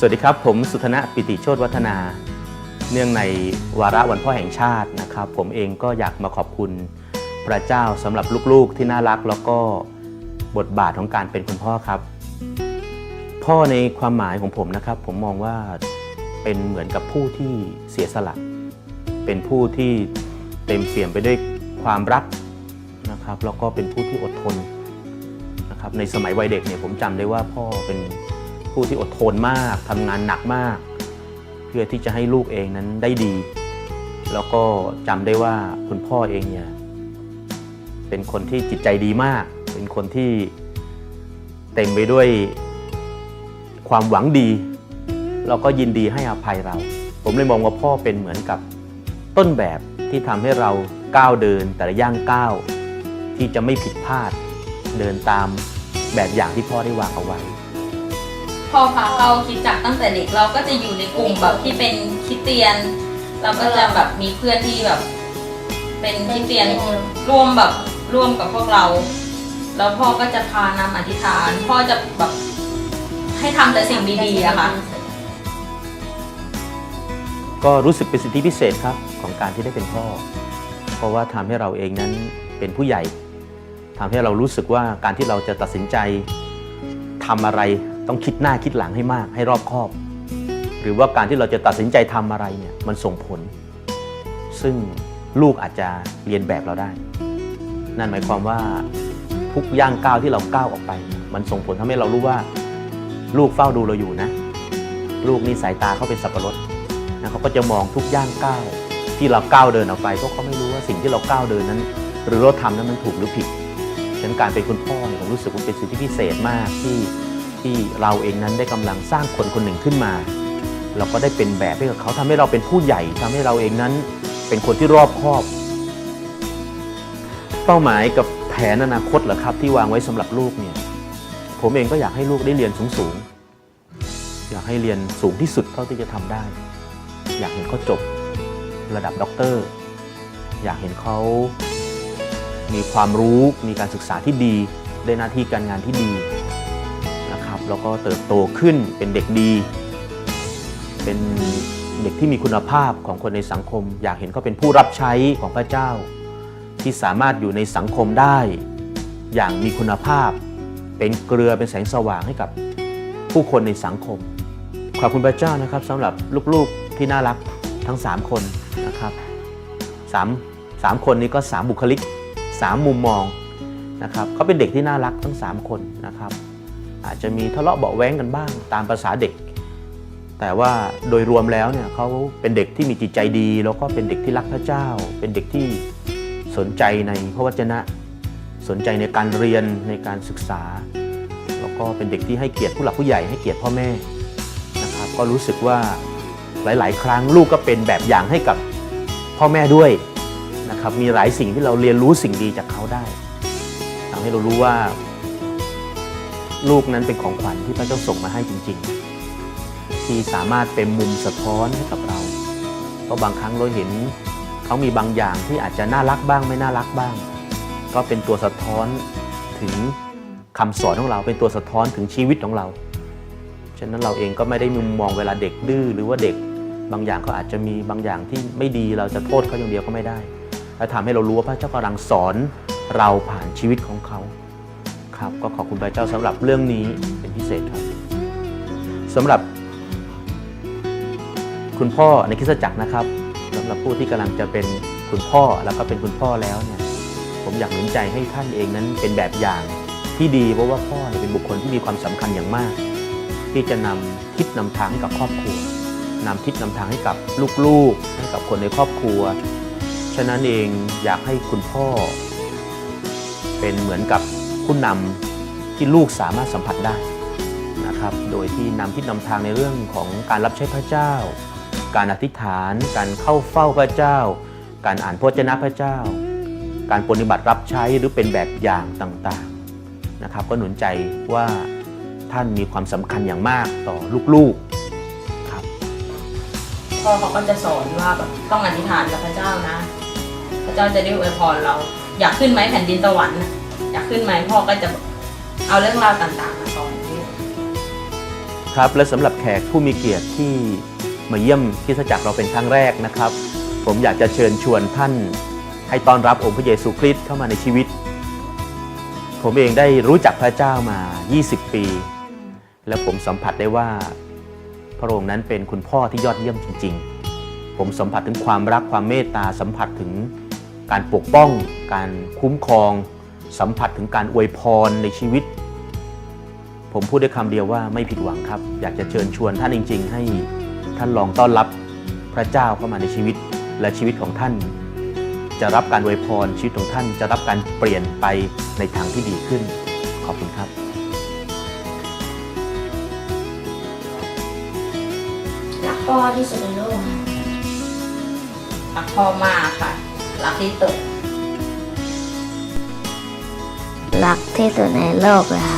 สวัสดีครับ ผมสุธนะปิติโชตวัฒนา เนื่องในวาระวันพ่อแห่งชาตินะครับ ผมเองก็อยากมาขอบคุณพระเจ้าสำหรับลูกๆที่น่ารักแล้วก็บทบาทของการเป็นคุณพ่อครับ พ่อในความหมายของผมนะครับ ผมมองว่าเป็นเหมือนกับผู้ที่เสียสละ เป็นผู้ที่เต็มเปี่ยมไปด้วยความรักนะครับ แล้วก็เป็นผู้ที่อดทนนะครับในสมัยวัยเด็กเนี่ยผมจำได้ว่าพ่อเป็น ผู้ที่อดทนมากทำงานหนักมาก เพื่อที่จะให้ลูกเองนั้นได้ดี แล้วก็จำได้ว่าคุณพ่อเองเนี่ยเป็นคนที่จิตใจดีมาก เป็นคนที่เต็มไปด้วยความหวังดีแล้วก็ยินดีให้อภัยเรา ผมเลยมองว่าพ่อเป็นเหมือนกับต้นแบบที่ทำให้เราก้าวเดินแต่ละย่างก้าวที่จะไม่ผิดพลาดเดินตามแบบอย่างที่พ่อได้วางเอาไว้ พอพาเข้าคิดจักรตั้งแต่เด็กเราก็จะอยู่ในกลุ่มแบบที่เป็นคริสเตียน เราก็จะแบบมีเพื่อนที่แบบ เป็นคริสเตียนร่วมแบบร่วมกับพวกเรา แล้วพ่อก็จะพานำอธิษฐาน พ่อจะแบบให้ทำแต่สิ่งดีๆอะค่ะ ก็รู้สึกเป็นสิทธิพิเศษครับของการที่ได้เป็นพ่อ เพราะว่าทำให้เราเองนั้นเป็นผู้ใหญ่ทำให้เรารู้สึกว่าการที่เราจะตัดสินใจทำอะไร ต้องคิดหน้าคิดหลังให้มากให้รอบคอบ หรือว่าการที่เราจะตัดสินใจทำอะไรเนี่ยมันส่งผล ซึ่งลูกอาจจะเรียนแบบเราได้ นั่นหมายความว่าทุกย่างก้าวที่เราก้าวออกไป มันส่งผลทำให้เรารู้ว่า ลูกเฝ้าดูเราอยู่นะ ลูกนี่สายตาเขาเป็นสับปะรดนะเขาก็จะมองทุกย่างก้าวที่เราก้าวเดินออกไปเพราะเขาไม่รู้ว่าสิ่งที่เราก้าวเดินนั้น หรือเราทำนั้นมันถูกหรือผิดฉะนั้นการเป็นคุณพ่อเนี่ยผมรู้สึกว่าเป็นสิ่งที่พิเศษมากที่ ที่เราเองนั้นได้กำลังสร้างคนคนหนึ่งขึ้นมา เราก็ได้เป็นแบบให้กับเขาทำให้เราเป็นผู้ใหญ่ทำให้เราเองนั้นเป็นคนที่รอบคอบ เป้าหมายกับแผนอนาคตเหรอครับ ที่วางไว้สำหรับลูกเนี่ยผมเองก็อยากให้ลูกได้เรียนสูงๆอยากให้เรียนสูงที่สุดเท่าที่จะทำได้ อยากเห็นเขาจบระดับด็อกเตอร์ อยากเห็นเขามีความรู้มีการศึกษาที่ดีได้หน้าที่การงานที่ดี แล้วก็เติบโตขึ้นเป็นเด็กดี เป็นเด็กที่มีคุณภาพของคนในสังคม อยากเห็นเขาเป็นผู้รับใช้ของพระเจ้า ที่สามารถอยู่ในสังคมได้ อย่างมีคุณภาพ เป็นเกลือเป็นแสงสว่างให้กับผู้คนในสังคม ขอบคุณพระเจ้านะครับสำหรับลูกๆที่น่ารักทั้ง 3 คนนะครับสามสามคนนี้ก็ 3 บุคลิก 3 มุมมองนะครับเขาเป็นเด็กที่น่ารักทั้ง 3 คนนะครับ อาจจะมีทะเลาะเบาแว้งกันบ้างตามภาษาเด็ก แต่ว่าโดยรวมแล้วเนี่ยเขาเป็นเด็กที่มีจิตใจดี แล้วก็เป็นเด็กที่รักพระเจ้า เป็นเด็กที่สนใจในพระวจนะ สนใจในการเรียนในการศึกษา แล้วก็เป็นเด็กที่ให้เกียรติผู้หลักผู้ใหญ่ให้เกียรติพ่อแม่นะครับก็รู้สึกว่าหลาย ๆ ครั้งลูกก็เป็นแบบอย่างให้กับพ่อแม่ด้วยนะครับมีหลายสิ่งที่เราเรียนรู้สิ่งดีจากเขาได้ทำให้เรารู้ว่า ลูกนั้นเป็นของขวัญที่พระเจ้าส่งมาให้จริง ๆ ที่สามารถเป็นมุมสะท้อนให้กับเรา เพราะบางครั้งเราเห็นเขามีบางอย่างที่อาจจะน่ารักบ้างไม่น่ารักบ้าง ก็เป็นตัวสะท้อนถึงคำสอนของเราเป็นตัวสะท้อนถึงชีวิตของเรา ฉะนั้นเราเองก็ไม่ได้มุมมองเวลาเด็กดื้อหรือว่าเด็กบางอย่างเขาอาจจะมีบางอย่างที่ไม่ดีเราจะโทษเขาอย่างเดียวก็ไม่ได้และทำให้เรารู้ว่าพระเจ้ากำลังสอนเราผ่านชีวิตของเขา ครับก็ขอบคุณพระเจ้าสำหรับเรื่องนี้เป็นพิเศษครับสำหรับคุณพ่อในคริสตจักรนะครับสำหรับผู้ที่กำลังจะเป็นคุณพ่อแล้วก็เป็นคุณพ่อแล้วเนี่ยผมอยากหนุนใจให้ท่านเองนั้นเป็นแบบอย่างที่ดีเพราะว่าพ่อเนี่ยเป็นบุคคลที่มีความสำคัญอย่างมาก ที่จะนำทิศนำทางให้กับครอบครัวนำทิศนำทางให้กับลูกๆให้กับคนในครอบครัว ฉะนั้นเองอยากให้คุณพ่อ เป็นเหมือนกับ ผู้นำที่ลูกสามารถสัมผัสได้นะครับ โดยที่นำทิศนำทางในเรื่องของการรับใช้พระเจ้า การอธิษฐาน การเข้าเฝ้าพระเจ้า การอ่านพระเจ้าพระเจ้า การปฏิบัติรับใช้หรือเป็นแบบอย่างต่างๆนะครับ ก็หนุนใจว่าท่านมีความสำคัญอย่างมากต่อลูกๆครับพ่อเขาก็จะสอนว่าแบบต้องอธิษฐานกับพระเจ้านะ พระเจ้าจะได้อวยพรเรา อยากขึ้นไหมแผ่นดินสวรรค์ อยากขึ้นไหมพ่อก็จะเอาเรื่องราวต่างๆมาสอนนี่ครับและสำหรับแขกผู้มีเกียรติที่มาเยี่ยมคริสจักรเราเป็นครั้งแรกนะครับ ผมอยากจะเชิญชวนท่าน ให้ต้อนรับองค์พระเยซูคริสต์เข้ามาในชีวิต ผมเองได้รู้จักพระเจ้ามา 20 ปี และผมสัมผัสได้ว่า พระองค์นั้นเป็นคุณพ่อที่ยอดเยี่ยมจริง ๆ ผมสัมผัสถึงความรักความเมตตาสัมผัสถึงการปกป้อง การคุ้มครอง สัมผัสถึงการอวยพรในชีวิต ผมพูดได้คำเดียวว่าไม่ผิดหวังครับ อยากจะเชิญชวนท่านจริง ๆ ให้ท่านลองต้อนรับพระเจ้าเข้ามาในชีวิตและชีวิตของท่าน จะรับการอวยพรชีวิตของท่านจะรับการเปลี่ยนไปในทางที่ดีขึ้น ขอบคุณครับรักพ่อที่สุดในโลกค่ะรักพ่อมากค่ะรักที่สุด รักที่สุดในโลกเลยค่ะ